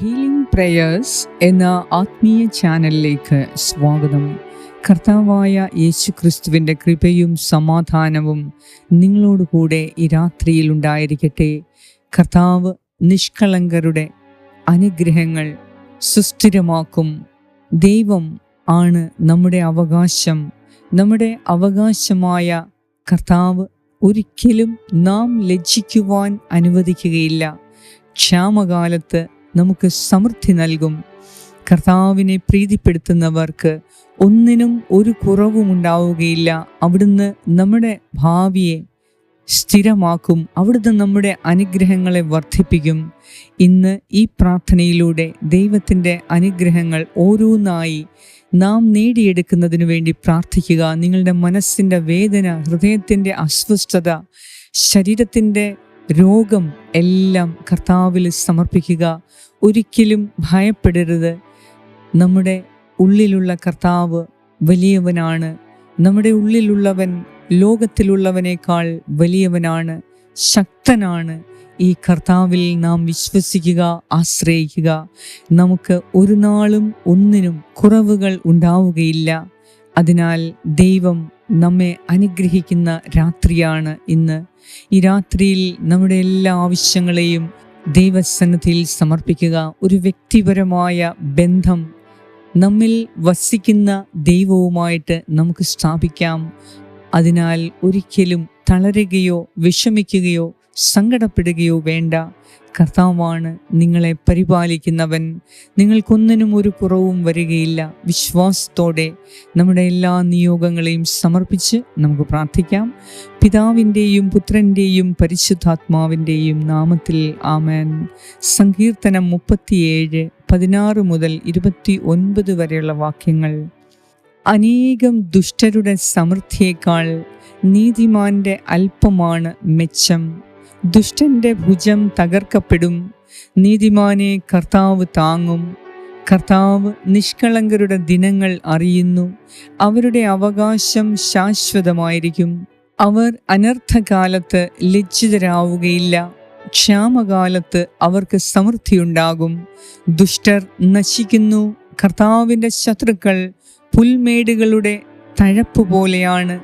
Healing prayers എന്ന ആത്മീയ ചാനലിലേക്ക് സ്വാഗതം. കർത്താവായ യേശു ക്രിസ്തുവിന്റെ കൃപയും സമാധാനവും നിങ്ങളോടുകൂടെ ഈ രാത്രിയിൽ ഉണ്ടായിരിക്കട്ടെ. കർത്താവ് നിഷ്കളങ്കരുടെ അനുഗ്രഹങ്ങൾ സുസ്ഥിരമാക്കും. ദൈവം ആണ് നമ്മുടെ അവകാശം. നമ്മുടെ അവകാശമായ കർത്താവ് ഒരിക്കലും നാം ലജ്ജിക്കുവാൻ അനുവദിക്കുകയില്ല. ക്ഷാമകാലത്ത് നമുക്ക് സമൃദ്ധി നൽകും. കർത്താവിനെ പ്രീതിപ്പെടുത്തുന്നവർക്ക് ഒന്നിനും ഒരു കുറവും ഉണ്ടാവുകയില്ല. അവിടുന്ന് നമ്മുടെ ഭാവിയെ സ്ഥിരമാക്കും. അവിടുന്ന് നമ്മുടെ അനുഗ്രഹങ്ങളെ വർദ്ധിപ്പിക്കും. ഇന്ന് ഈ പ്രാർത്ഥനയിലൂടെ ദൈവത്തിന്റെ അനുഗ്രഹങ്ങൾ ഓരോന്നായി നാം നേടിയെടുക്കുന്നതിനു വേണ്ടി പ്രാർത്ഥിക്കുക. നിങ്ങളുടെ മനസ്സിന്റെ വേദന ഹൃദയത്തിന്റെ അസ്വസ്ഥത ശരീരത്തിന്റെ രോഗം എല്ലാം കർത്താവിൽ സമർപ്പിക്കുക. ഒരിക്കലും ഭയപ്പെടരുത്. നമ്മുടെ ഉള്ളിലുള്ള കർത്താവ് വലിയവനാണ്. നമ്മുടെ ഉള്ളിലുള്ളവൻ ലോകത്തിലുള്ളവനേക്കാൾ വലിയവനാണ് ശക്തനാണ്. ഈ കർത്താവിൽ നാം വിശ്വസിക്കുക ആശ്രയിക്കുക. നമുക്ക് ഒരു നാളും ഒന്നിനും കുറവുകൾ ഉണ്ടാവുകയില്ല. അതിനാൽ ദൈവം നമ്മെ അനുഗ്രഹിക്കുന്ന രാത്രിയാണ് ഇന്ന്. ഈ രാത്രിയിൽ നമ്മുടെ എല്ലാ ആവശ്യങ്ങളെയും ദൈവസന്നിധിയിൽ സമർപ്പിക്കുക. ഒരു വ്യക്തിപരമായ ബന്ധം നമ്മിൽ വസിക്കുന്ന ദൈവവുമായിട്ട് നമുക്ക് സ്ഥാപിക്കാം. അതിനാൽ ഒരിക്കലും തളരുകയോ വിഷമിക്കുകയോ സങ്കടപ്പെടുകയോ വേണ്ട. കർത്താവാണ് നിങ്ങളെ പരിപാലിക്കുന്നവൻ. നിങ്ങൾക്കൊന്നിനും ഒരു കുറവും വരികയില്ല. വിശ്വാസത്തോടെ നമ്മുടെ എല്ലാ നിയോഗങ്ങളെയും സമർപ്പിച്ച് നമുക്ക് പ്രാർത്ഥിക്കാം. പിതാവിന്റെയും പുത്രന്റെയും പരിശുദ്ധാത്മാവിന്റെയും നാമത്തിൽ ആമേൻ. സങ്കീർത്തനം മുപ്പത്തിയേഴ് പതിനാറ് മുതൽ ഇരുപത്തി ഒൻപത് വരെയുള്ള വാക്യങ്ങൾ. അനേകം ദുഷ്ടരുടെ സമൃദ്ധിയേക്കാൾ നീതിമാന്റെ അല്പമാണ് മെച്ചം. ദുഷ്ടന്റെ ഭുജം തകർക്കപ്പെടും. നീതിമാനെ കർത്താവ് താങ്ങും. കർത്താവ് നിഷ്കളങ്കരുടെ ദിനങ്ങൾ അറിയുന്നു. അവരുടെ അവകാശം ശാശ്വതമായിരിക്കും. അവർ അനർത്ഥകാലത്ത് ലജ്ജിതരാവുകയില്ല. ക്ഷാമകാലത്ത് അവർക്ക് സമൃദ്ധിയുണ്ടാകും. ദുഷ്ടർ നശിക്കുന്നു. കർത്താവിന്റെ ശത്രുക്കൾ പുൽമേടുകളുടെ തഴപ്പ് പോലെയാണ്.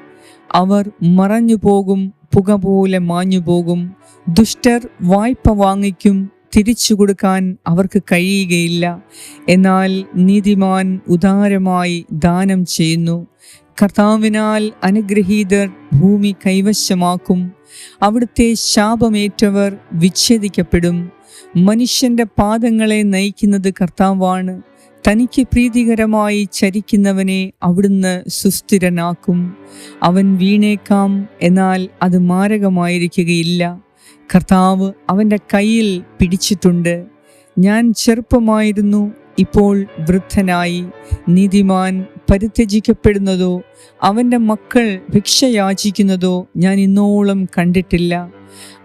അവർ മറഞ്ഞു പോകും പുക പോലെ മാഞ്ഞു പോകും. ദുഷ്ടർ വായ്പ വാങ്ങിക്കും തിരിച്ചു കൊടുക്കാൻ അവർക്ക് കഴിയുകയില്ല. എന്നാൽ നീതിമാൻ ഉദാരമായി ദാനം ചെയ്യുന്നു. കർത്താവിനാൽ അനുഗ്രഹീതർ ഭൂമി കൈവശമാക്കും. അവിടുത്തെ ശാപമേറ്റവർ വിച്ഛേദിക്കപ്പെടും. മനുഷ്യന്റെ പാദങ്ങളെ നയിക്കുന്നത് കർത്താവാണ്. തനിക്ക് പ്രീതികരമായി ചരിക്കുന്നവനെ അവിടുന്ന് സുസ്ഥിരനാക്കും. അവൻ വീണേക്കാം എന്നാൽ അത് മാരകമായിരിക്കുകയില്ല. കർത്താവ് അവന്റെ കയ്യിൽ പിടിച്ചിട്ടുണ്ട്. ഞാൻ ചെറുപ്പമായിരുന്നു ഇപ്പോൾ വൃദ്ധനായി. നീതിമാൻ പരിത്യജിക്കപ്പെടുന്നതോ അവന്റെ മക്കൾ ഭിക്ഷ യാചിക്കുന്നതോ ഞാൻ ഇന്നോളം കണ്ടിട്ടില്ല.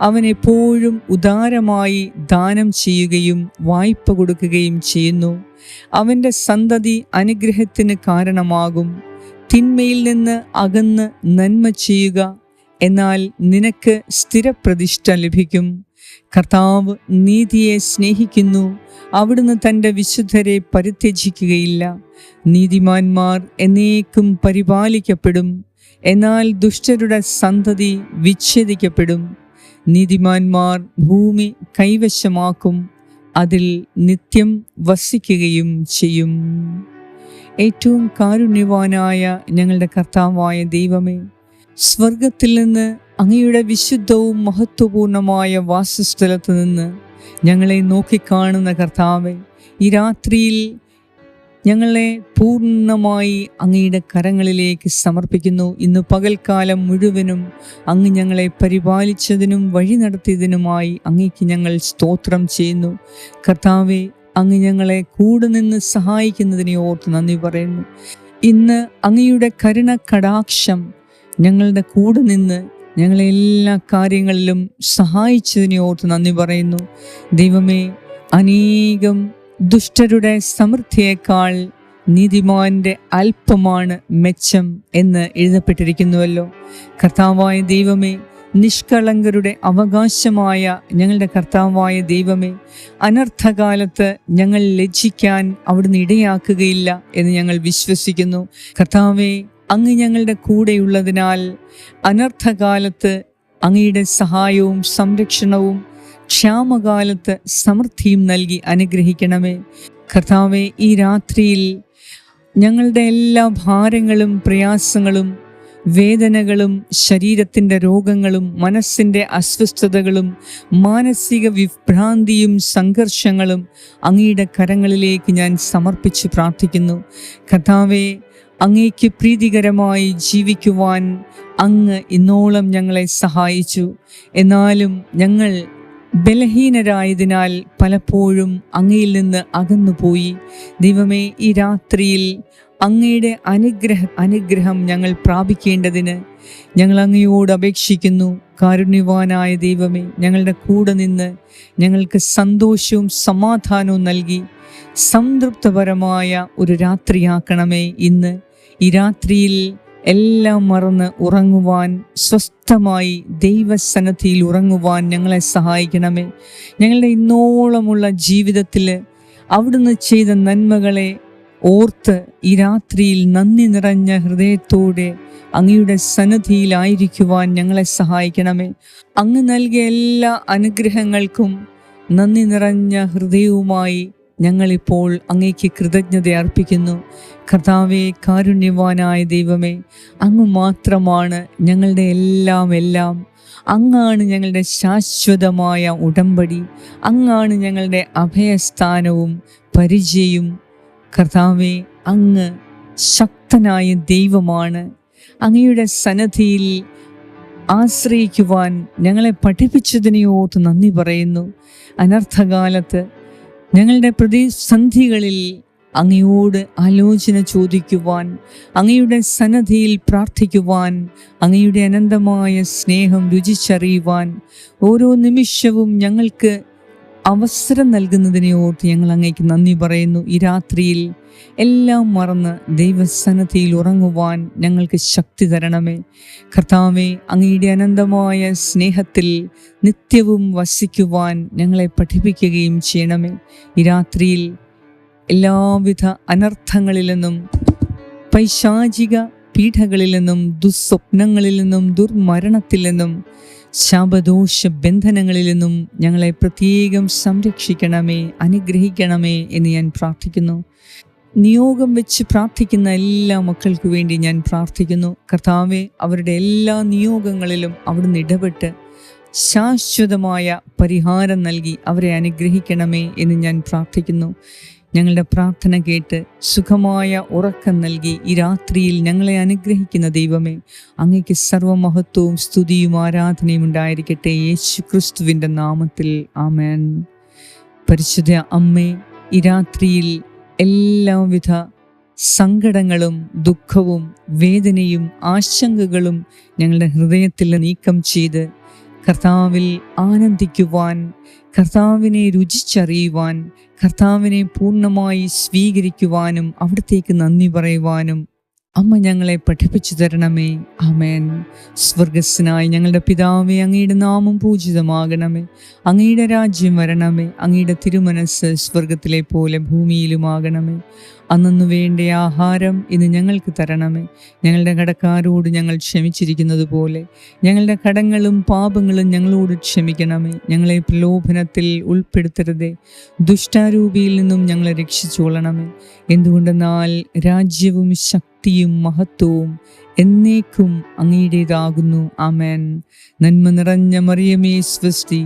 അവൻ എപ്പോഴും ഉദാരമായി ദാനം ചെയ്യുകയും വായ്പ കൊടുക്കുകയും ചെയ്യുന്നു. അവന്റെ സന്തതി അനുഗ്രഹത്തിന് കാരണമാകും. തിന്മയിൽ നിന്ന് അകന്ന് നന്മ ചെയ്യുക എന്നാൽ നിനക്ക് സ്ഥിരപ്രതിഷ്ഠ ലഭിക്കും. കർത്താവ് നീതിയെ സ്നേഹിക്കുന്നു. അവിടുന്ന് തന്റെ വിശുദ്ധരെ പരിത്യജിക്കുകയില്ല. നീതിമാന്മാർ എന്നേക്കും പരിപാലിക്കപ്പെടും. എന്നാൽ ദുഷ്ടരുടെ സന്തതി വിച്ഛേദിക്കപ്പെടും. നീതിമാന്മാർ ഭൂമി കൈവശമാക്കും. അതിൽ നിത്യം വസിക്കുകയും ചെയ്യും. ഏറ്റവും കാരുണ്യവാനായ ഞങ്ങളുടെ കർത്താവായ ദൈവമേ സ്വർഗത്തിൽ നിന്ന് അങ്ങയുടെ വിശുദ്ധവും മഹത്വപൂർണമായ വാസസ്ഥലത്ത് നിന്ന് ഞങ്ങളെ നോക്കിക്കാണുന്ന കർത്താവെ ഈ രാത്രിയിൽ ഞങ്ങളെ പൂർണമായി അങ്ങയുടെ കരങ്ങളിലേക്ക് സമർപ്പിക്കുന്നു. ഇന്ന് പകൽക്കാലം മുഴുവനും അങ്ങ് ഞങ്ങളെ പരിപാലിച്ചതിനും വഴി നടത്തിയതിനുമായി അങ്ങേക്ക് ഞങ്ങൾ സ്തോത്രം ചെയ്യുന്നു. കർത്താവെ അങ്ങ് ഞങ്ങളെ കൂടെ നിന്ന് സഹായിക്കുന്നതിനെ ഓർത്ത് നന്ദി പറയുന്നു. ഇന്ന് അങ്ങയുടെ കരുണ കടാക്ഷം ഞങ്ങളുടെ കൂടെ നിന്ന് ഞങ്ങളെ എല്ലാ കാര്യങ്ങളിലും സഹായിച്ചതിനെ ഓർത്ത് നന്ദി പറയുന്നു. ദൈവമേ അനേകം ദുഷ്ടരുടെ സമൃദ്ധിയേക്കാൾ നീതിമാന്റെ അല്പമാണ് മെച്ചം എന്ന് എഴുതപ്പെട്ടിരിക്കുന്നുവല്ലോ. കർത്താവായ ദൈവമേ നിഷ്കളങ്കരുടെ അവകാശമായ ഞങ്ങളുടെ കർത്താവായ ദൈവമേ അനർത്ഥകാലത്ത് ഞങ്ങൾ ലജ്ജിക്കാൻ അവിടുന്ന് ഇടയാക്കുകയില്ല എന്ന് ഞങ്ങൾ വിശ്വസിക്കുന്നു. കർത്താവെ അങ്ങ് ഞങ്ങളുടെ കൂടെയുള്ളതിനാൽ അനർത്ഥകാലത്ത് അങ്ങയുടെ സഹായവും സംരക്ഷണവും ക്ഷാമകാലത്ത് സമൃദ്ധിയും നൽകി അനുഗ്രഹിക്കണമേ. കർത്താവെ ഈ രാത്രിയിൽ ഞങ്ങളുടെ എല്ലാ ഭാരങ്ങളും പ്രയാസങ്ങളും വേദനകളും ശരീരത്തിന്റെ രോഗങ്ങളും മനസ്സിന്റെ അസ്വസ്ഥതകളും മാനസിക വിഭ്രാന്തിയും സംഘർഷങ്ങളും അങ്ങയുടെ കരങ്ങളിലേക്ക് ഞാൻ സമർപ്പിച്ച് പ്രാർത്ഥിക്കുന്നു. കഥാവെ അങ്ങേക്ക് പ്രീതികരമായി ജീവിക്കുവാൻ അങ്ങ് ഇന്നോളം ഞങ്ങളെ സഹായിച്ചു. എന്നാലും ഞങ്ങൾ ബലഹീനരായതിനാൽ പലപ്പോഴും അങ്ങയിൽ നിന്ന് അകന്നുപോയി. ദൈവമേ ഈ രാത്രിയിൽ അങ്ങയുടെ അനുഗ്രഹ അനുഗ്രഹം ഞങ്ങൾ പ്രാപിക്കേണ്ടതിന് ഞങ്ങൾ അങ്ങയോട് അപേക്ഷിക്കുന്നു. കാരുണ്യവാനായ ദൈവമേ ഞങ്ങളുടെ കൂടെ നിന്ന് ഞങ്ങൾക്ക് സന്തോഷവും സമാധാനവും നൽകി. സംതൃപ്തപരമായ ഒരു രാത്രിയാക്കണമേ ഇന്ന്. ഈ രാത്രിയിൽ എല്ലാം മറന്ന് ഉറങ്ങുവാൻ സ്വസ്ഥമായി ദൈവസന്നദ്ധിയിൽ ഉറങ്ങുവാൻ ഞങ്ങളെ സഹായിക്കണമേ. ഞങ്ങളുടെ ഇന്നോളമുള്ള ജീവിതത്തിൽ അവിടുന്ന് ചെയ്ത നന്മകളെ ഓർത്ത് ഈ രാത്രിയിൽ നന്ദി നിറഞ്ഞ ഹൃദയത്തോടെ അങ്ങയുടെ സന്നദ്ധിയിലായിരിക്കുവാൻ ഞങ്ങളെ സഹായിക്കണമേ. അങ്ങ് നൽകിയ എല്ലാ അനുഗ്രഹങ്ങൾക്കും നന്ദി നിറഞ്ഞ ഹൃദയവുമായി ഞങ്ങളിപ്പോൾ അങ്ങേക്ക് കൃതജ്ഞത അർപ്പിക്കുന്നു. കർത്താവെ കാരുണ്യവാനായ ദൈവമേ അങ്ങ് മാത്രമാണ് ഞങ്ങളുടെ എല്ലാം എല്ലാം. അങ്ങാണ് ഞങ്ങളുടെ ശാശ്വതമായ ഉടമ്പടി. അങ്ങാണ് ഞങ്ങളുടെ അഭയസ്ഥാനവും പരിചയവും കർത്താവെ അങ്ങ് ശക്തനായ ദൈവമാണ്. അങ്ങയുടെ സന്നദ്ധിയിൽ ആശ്രയിക്കുവാൻ ഞങ്ങളെ പഠിപ്പിച്ചതിനെ ഓർത്ത് നന്ദി പറയുന്നു. അനർത്ഥകാലത്ത് ഞങ്ങളുടെ പ്രതിസന്ധികളിൽ അങ്ങയോട് ആലോചന ചോദിക്കുവാൻ അങ്ങയുടെ സന്നദ്ധിയിൽ പ്രാർത്ഥിക്കുവാൻ അങ്ങയുടെ അനന്തമായ സ്നേഹം രുചിച്ചറിയുവാൻ ഓരോ നിമിഷവും ഞങ്ങൾക്ക് അവസരം നൽകുന്നതിനെ ഓർത്ത് ഞങ്ങൾ അങ്ങേക്ക് നന്ദി പറയുന്നു. ഈ രാത്രിയിൽ എല്ലാം മറന്ന് ദൈവസന്നദ്ധിയിൽ ഉറങ്ങുവാൻ ഞങ്ങൾക്ക് ശക്തി തരണമേ. കർത്താവെ അങ്ങയുടെ അനന്തമായ സ്നേഹത്തിൽ നിത്യവും വസിക്കുവാൻ ഞങ്ങളെ പഠിപ്പിക്കുകയും ചെയ്യണമേ. ഈ രാത്രിയിൽ എല്ലാവിധ അനർത്ഥങ്ങളിൽ നിന്നും പൈശാചിക പീഠകളിൽ നിന്നും ദുസ്വപ്നങ്ങളിൽ നിന്നും ദുർമരണത്തിൽ നിന്നും ശാപദോഷ ബന്ധനങ്ങളിൽ നിന്നും ഞങ്ങളെ പ്രത്യേകം സംരക്ഷിക്കണമേ അനുഗ്രഹിക്കണമേ എന്ന് ഞാൻ പ്രാർത്ഥിക്കുന്നു. നിയോഗം വെച്ച് പ്രാർത്ഥിക്കുന്ന എല്ലാ മക്കൾക്കു വേണ്ടി ഞാൻ പ്രാർത്ഥിക്കുന്നു. കർത്താവെ അവരുടെ എല്ലാ നിയോഗങ്ങളിലും അവിടുന്ന് ഇടപെട്ട് ശാശ്വതമായ പരിഹാരം നൽകി അവരെ അനുഗ്രഹിക്കണമേ എന്ന് ഞാൻ പ്രാർത്ഥിക്കുന്നു. ഞങ്ങളുടെ പ്രാർത്ഥന കേട്ട് സുഖമായ ഉറക്കം നൽകി ഈ രാത്രിയിൽ ഞങ്ങളെ അനുഗ്രഹിക്കുന്ന ദൈവമേ അങ്ങയ്ക്ക് സർവമഹത്വവും സ്തുതിയും ആരാധനയും ഉണ്ടായിരിക്കട്ടെ. യേശു ക്രിസ്തുവിന്റെ നാമത്തിൽ. ആമേൻ. പരിശുദ്ധ അമ്മേ ഈ രാത്രിയിൽ എല്ലാവിധ സങ്കടങ്ങളും ദുഃഖവും വേദനയും ആശങ്കകളും ഞങ്ങളുടെ ഹൃദയത്തിൽ നീക്കം ചെയ്ത് കർത്താവിൽ ആനന്ദിക്കുവാൻ കർത്താവിനെ രുചിച്ചറിയുവാൻ കർത്താവിനെ പൂർണമായി സ്വീകരിക്കുവാനും അവിടത്തേക്ക് നന്ദി പറയുവാനും അമ്മ ഞങ്ങളെ പഠിപ്പിച്ചു തരണമേ. അമേൻ സ്വർഗസ്സനായി ഞങ്ങളുടെ പിതാവേ അങ്ങയുടെ നാമം പൂജിതമാകണമേ. അങ്ങയുടെ രാജ്യം വരണമേ. അങ്ങയുടെ തിരുമനസ് സ്വർഗത്തിലെ പോലെ ഭൂമിയിലുമാകണമേ. അന്നു വേണ്ട ആഹാരം ഇന്ന് ഞങ്ങൾക്ക് തരണമേ. ഞങ്ങളുടെ കടക്കാരോട് ഞങ്ങൾ ക്ഷമിച്ചിരിക്കുന്നത് പോലെ. ഞങ്ങളുടെ കടങ്ങളും പാപങ്ങളും ഞങ്ങളോട് ക്ഷമിക്കണമേ. ഞങ്ങളെ പ്രലോഭനത്തിൽ ഉൾപ്പെടുത്തരുതേ. ദുഷ്ടാരൂപിയിൽ നിന്നും ഞങ്ങളെ രക്ഷിച്ചുകൊള്ളണമേ. എന്തുകൊണ്ടെന്നാൽ രാജ്യവും ശക്തിയും മഹത്വവും എന്നേക്കും അങ്ങയുടേതാകുന്നു. ആമേൻ. നന്മ നിറഞ്ഞ മറിയമേ സ്വസ്തി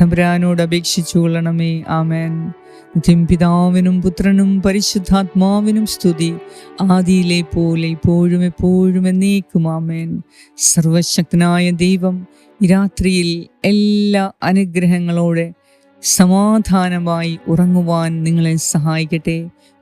തമ്പുരാനോട് അപേക്ഷിച്ചു കൊള്ളണമേ. ആമേൻ. നിത്യം പിതാവിനും പുത്രനും പരിശുദ്ധാത്മാവിനും സ്തുതി. ആദിയിലെ പോലെ ഇപ്പോഴും എപ്പോഴും എന്നേക്കും ആമേൻ. സർവശക്തനായ ദൈവം ഈ രാത്രിയിൽ എല്ലാ അനുഗ്രഹങ്ങളോടെ സമാധാനമായി ഉറങ്ങുവാൻ നിങ്ങളെ സഹായിക്കട്ടെ.